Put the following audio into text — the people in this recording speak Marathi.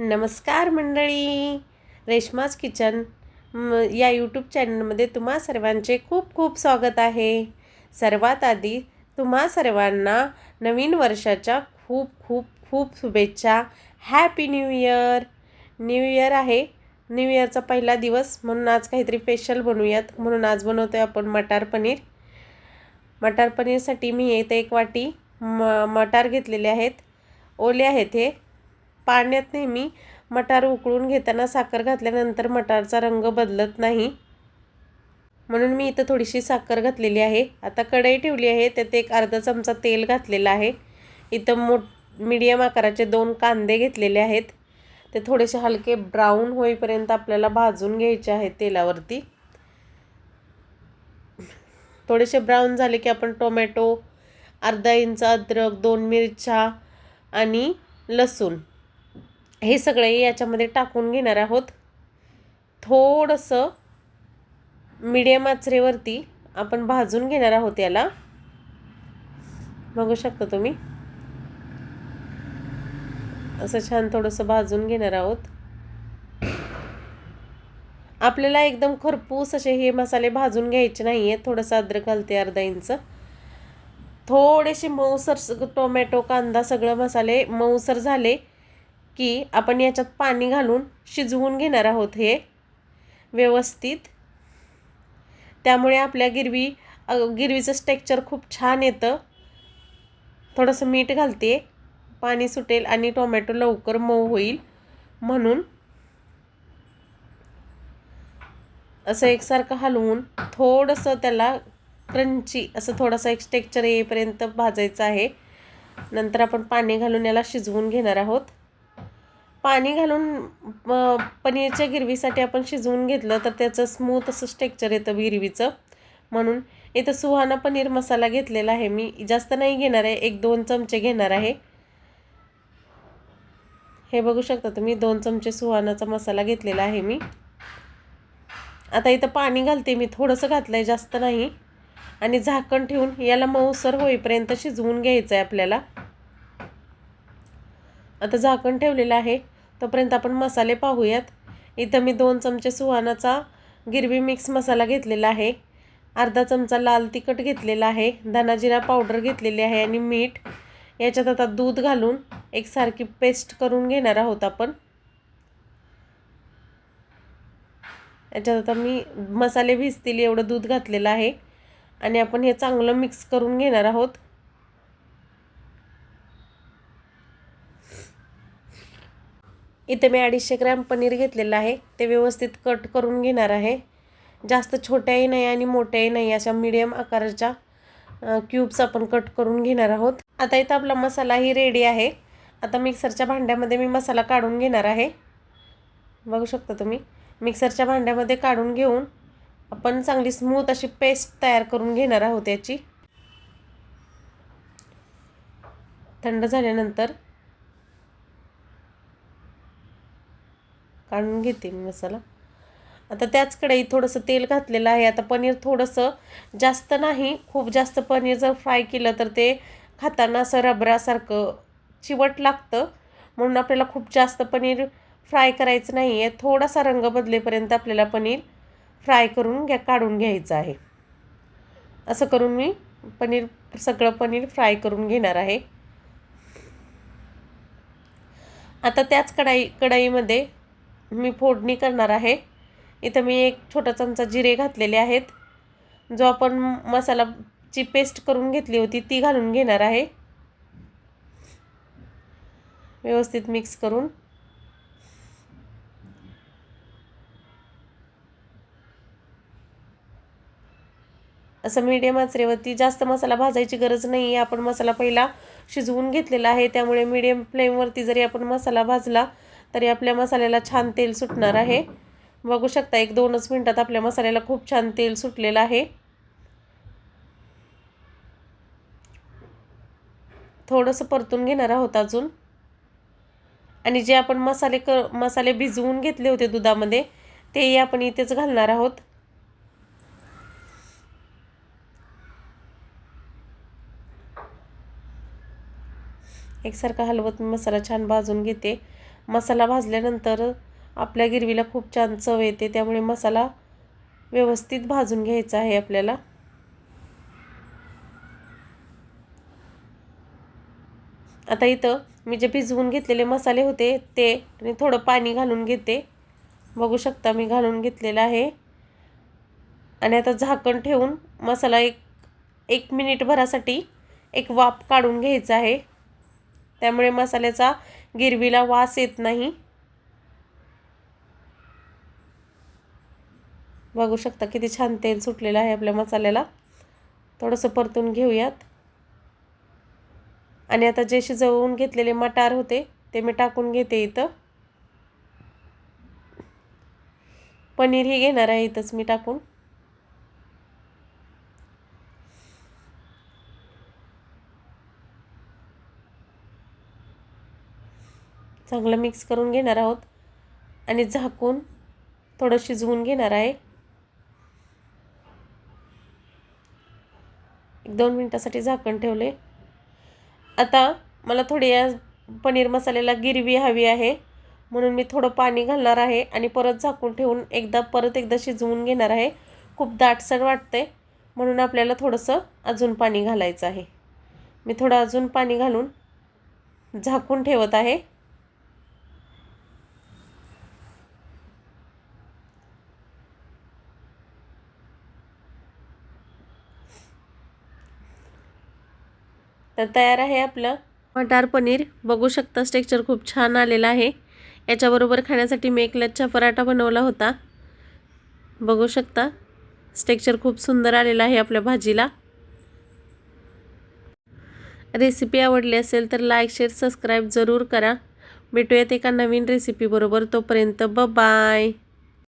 नमस्कार मंडळी. रेश्माज किचन या यूट्यूब चॅनलमध्ये तुम्हा सर्वांचे खूप खूप स्वागत आहे. सर्वात आधी तुम्हा सर्वांना नवीन वर्षाच्या खूप खूप खूप शुभेच्छा. Happy new year new year आहे. न्यू इयरचा पहिला दिवस म्हणून आज काहीतरी स्पेशल बनवूयात. म्हणून आज बनवतो आहे आपण मटार पनीर. मटार पनीरसाठी मी येते एक वाटी. म मटार घेतलेले आहेत. ओले आहेत हे. पाण्यात नेहमी मटार उकळून घेताना साखर घातल्यानंतर मटारचा रंग बदलत नाही. म्हणून मी इथं थोडीशी साखर घातलेली आहे. आता कढई ठेवली आहे. त्यात एक अर्धा चमचा तेल घातलेलं आहे. इथं मोठ मीडियम आकाराचे दोन कांदे घेतलेले आहेत. ते थोडेसे हलके ब्राऊन होईपर्यंत आपल्याला भाजून घ्यायचे आहेत तेलावरती. थोडेसे ब्राऊन झाले की आपण टोमॅटो अर्धा इंच अद्रक दोन मिरच्या आणि लसूण हे सगळे याच्यामध्ये टाकून घेणार आहोत. थोडंसं मीडियम आचरेवरती आपण भाजून घेणार आहोत याला. बघू शकता तुम्ही. असं छान थोडंसं भाजून घेणार आहोत. आपल्याला एकदम खरपूस असे हे मसाले भाजून घ्यायचे नाही आहेत थोडंसं अद्रक घालते अर्धा इंच. थोडेसे मऊसर टोमॅटो कांदा सगळं मसाले मऊसर झाले. की आपण याच्यात पाणी घालून शिजवून घेणार आहोत हे व्यवस्थित. त्यामुळे आपल्या गिरवी गिरवीचं स्टेक्चर खूप छान येतं. थोडंसं मीठ घालते. पाणी सुटेल आणि टोमॅटो लवकर मऊ होईल म्हणून. असं एकसारखं हलवून थोडंसं त्याला क्रंची असं थोडासा एक स्टेक्चर येईपर्यंत भाजायचं आहे. नंतर आपण पाणी घालून याला शिजवून घेणार आहोत. पाणी घालून पनीरच्या गिरवीसाठी आपण शिजवून घेतलं तर त्याचं स्मूथ असं स्टेक्चर येतं गिरवीचं. म्हणून इथं सुहाना पनीर मसाला घेतलेला आहे. मी जास्त नाही घेणार आहे. एक दोन चमचे घेणार आहे. हे बघू शकता तुम्ही दोन चमचे सुहानाचा मसाला घेतलेला आहे मी. आता इथं पाणी घालते मी. थोडंसं घातलं आहे जास्त नाही. आणि झाकण ठेवून याला मऊसर होईपर्यंत शिजवून घ्यायचं आहे आपल्याला. आता झाकण ठेवलेलं आहे. तोपर्यंत आपण मसाले पाहूयात. इथं मी दोन चमचे सुहानाचा गिरवी मिक्स मसाला घेतलेला आहे. अर्धा चमचा लाल तिखट घेतलेला आहे. धनाजिरा पावडर घेतलेली आहे आणि मीठ. याच्यात आता दूध घालून एकसारखी पेस्ट करून घेणार आहोत आपण. याच्यात आता मी मसाले भिजतील एवढं दूध घातलेलं आहे. आणि आपण हे चांगलं मिक्स करून घेणार आहोत. इथे मी अडीचशे ग्रॅम पनीर घेतलेलं आहे. ते व्यवस्थित कट करून घेणार आहे. जास्त छोट्याही नाही आणि मोठ्याही नाही अशा मीडियम आकाराच्या क्यूब्स आपण कट करून घेणार आहोत. आता इथं आपला मसालाही रेडी आहे. आता मिक्सरच्या भांड्यामध्ये मी मसाला काढून घेणार आहे. बघू शकता तुम्ही. मिक्सरच्या भांड्यामध्ये काढून घेऊन आपण चांगली स्मूथ अशी पेस्ट तयार करून घेणार आहोत याची. थंड झाल्यानंतर काढून घेते मी मसाला. आता त्याच कढईत थोडंसं तेल घातलेलं आहे. आता पनीर थोडंसं जास्त नाही खूप जास्त पनीर जर फ्राय केलं तर ते खाताना असं रबरासारखं चिवट लागतं. म्हणून आपल्याला खूप जास्त पनीर फ्राय करायचं नाही आहे थोडासा रंग बदलेपर्यंत आपल्याला पनीर फ्राय करून घ्या काढून घ्यायचं आहे. असं करून मी पनीर सगळं पनीर फ्राय करून घेणार आहे. आता त्याच कढाई कढाईमध्ये मी फोडणी करणार आहे. इथं मी एक छोटा चमचा जिरे घातलेले आहेत. जो आपण मसालाची पेस्ट करून घेतली होती ती घालून घेणार आहे. व्यवस्थित मिक्स करून. असं मीडियम आचरेवरती जास्त मसाला भाजायची गरज नाही आहे आपण मसाला पहिला शिजवून घेतलेला आहे. त्यामुळे मीडियम फ्लेमवरती जरी आपण मसाला भाजला तरी आपल्या मसाल्याला छान तेल सुटणार आहे. बघू शकता एक दोनच मिनटात आपल्या मसाल्याला खूप छान तेल सुटलेलं आहे. थोडंसं परतून घेणार आहोत अजून. आणि जे आपण मसाले क मसाले भिजवून घेतले होते दुधामध्ये तेही आपण इथेच घालणार आहोत. एकसारखा हलवत मी मसाला छान भाजून घेते. मसाला भाजल्यानंतर आपल्या गिरवीला खूप छान चव येते. त्यामुळे मसाला व्यवस्थित भाजून घ्यायचा आहे आपल्याला. आता इथं मी जे भिजवून घेतलेले मसाले होते ते आणि थोडं पाणी घालून घेते. बघू शकता मी घालून घेतलेलं आहे. आणि आता झाकण ठेवून मसाला एक एक मिनिटभरासाठी एक वाफ काढून घ्यायचा आहे. त्यामुळे मसाल्याचा गिरवीला वास येत नाही. बघू शकता किती छान तेल सुटलेलं आहे आपल्या मसाल्याला. थोडंसं परतून घेऊयात. आणि आता जे शिजवून घेतलेले मटार होते ते मी टाकून घेते इथं. पनीरही घेणार आहे इथंच मी टाकून. चांगलं मिक्स करून घेणार आहोत. आणि झाकून थोडं शिजवून घेणार आहे. एक दोन मिनटासाठी झाकण ठेवले. आता मला थोडी या पनीर मसाल्याला गिरवी हवी आहे. म्हणून मी थोडं पाणी घालणार आहे आणि परत झाकून ठेवून एकदा परत एकदा शिजवून घेणार आहे. खूप दाटसर वाटते म्हणून आपल्याला थोडंसं अजून पाणी घालायचं आहे. मी थोडं अजून पाणी घालून झाकून ठेवत आहे. तर तयार आहे आपलं. मटार पनीर बघू शकता स्टेक्चर खूप छान आलेलं आहे. याच्याबरोबर खाण्यासाठी मी एक लच्छा पराठा बनवला होता. बघू शकता स्टेक्चर खूप सुंदर आलेलं आहे आपल्या भाजीला. रेसिपी आवडली असेल तर लाईक शेअर सबस्क्राईब जरूर करा. भेटूयात एका नवीन रेसिपीबरोबर तोपर्यंत ब बाय